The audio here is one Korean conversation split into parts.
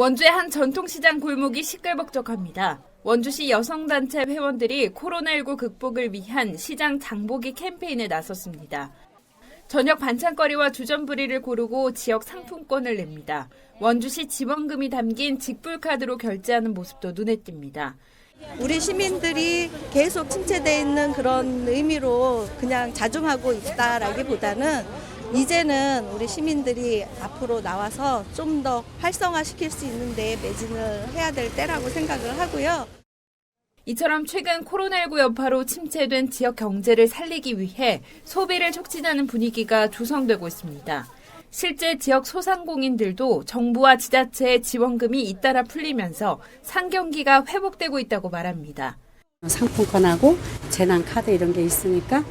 원주의 한 전통시장 골목이 시끌벅적합니다. 원주시 여성단체 회원들이 코로나19 극복을 위한 시장 장보기 캠페인에 나섰습니다. 저녁 반찬거리와 주전부리를 고르고 지역 상품권을 냅니다. 원주시 지원금이 담긴 직불카드로 결제하는 모습도 눈에 띕니다. 우리 시민들이 계속 침체돼 있는 그런 의미로 그냥 자중하고 있다라기보다는 이제는 우리 시민들이 앞으로 나와서 좀 더 활성화시킬 수 있는데 매진을 해야 될 때라고 생각을 하고요. 이처럼 최근 코로나19 여파로 침체된 지역 경제를 살리기 위해 소비를 촉진하는 분위기가 조성되고 있습니다. 실제 지역 소상공인들도 정부와 지자체의 지원금이 잇따라 풀리면서 상경기가 회복되고 있다고 말합니다. 상품권하고 재난 카드 이런 게 있으니까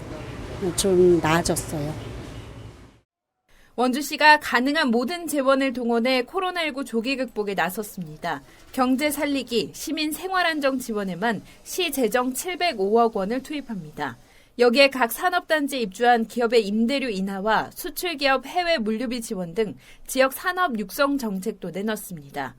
좀 나아졌어요. 원주시가 가능한 모든 재원을 동원해 코로나19 조기 극복에 나섰습니다. 경제 살리기, 시민 생활 안정 지원에만 시 재정 705억 원을 투입합니다. 여기에 각 산업단지 입주한 기업의 임대료 인하와 수출기업 해외 물류비 지원 등 지역 산업 육성 정책도 내놨습니다.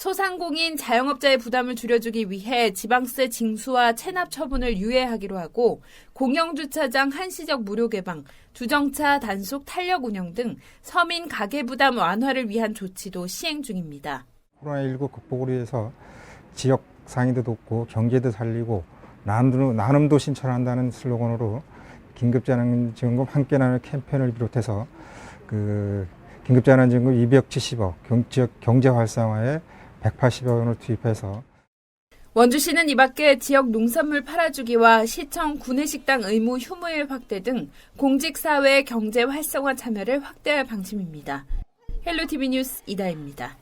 소상공인 자영업자의 부담을 줄여주기 위해 지방세 징수와 체납 처분을 유예하기로 하고 공영주차장 한시적 무료 개방, 주정차 단속 탄력 운영 등 서민 가계 부담 완화를 위한 조치도 시행 중입니다. 코로나19 극복을 위해서 지역 상인도 돕고 경제도 살리고 나눔도, 나눔도 신천한다는 슬로건으로 긴급재난지원금 함께 나누는 캠페인을 비롯해서 그 긴급재난지원금 270억, 경, 지역 경제 활성화에 180억 원을 투입해서 원주시는 이 밖에 지역 농산물 팔아주기와 시청 구내식당 의무 휴무일 확대 등 공직사회 경제 활성화 참여를 확대할 방침입니다. 헬로티비 뉴스 이다입니다.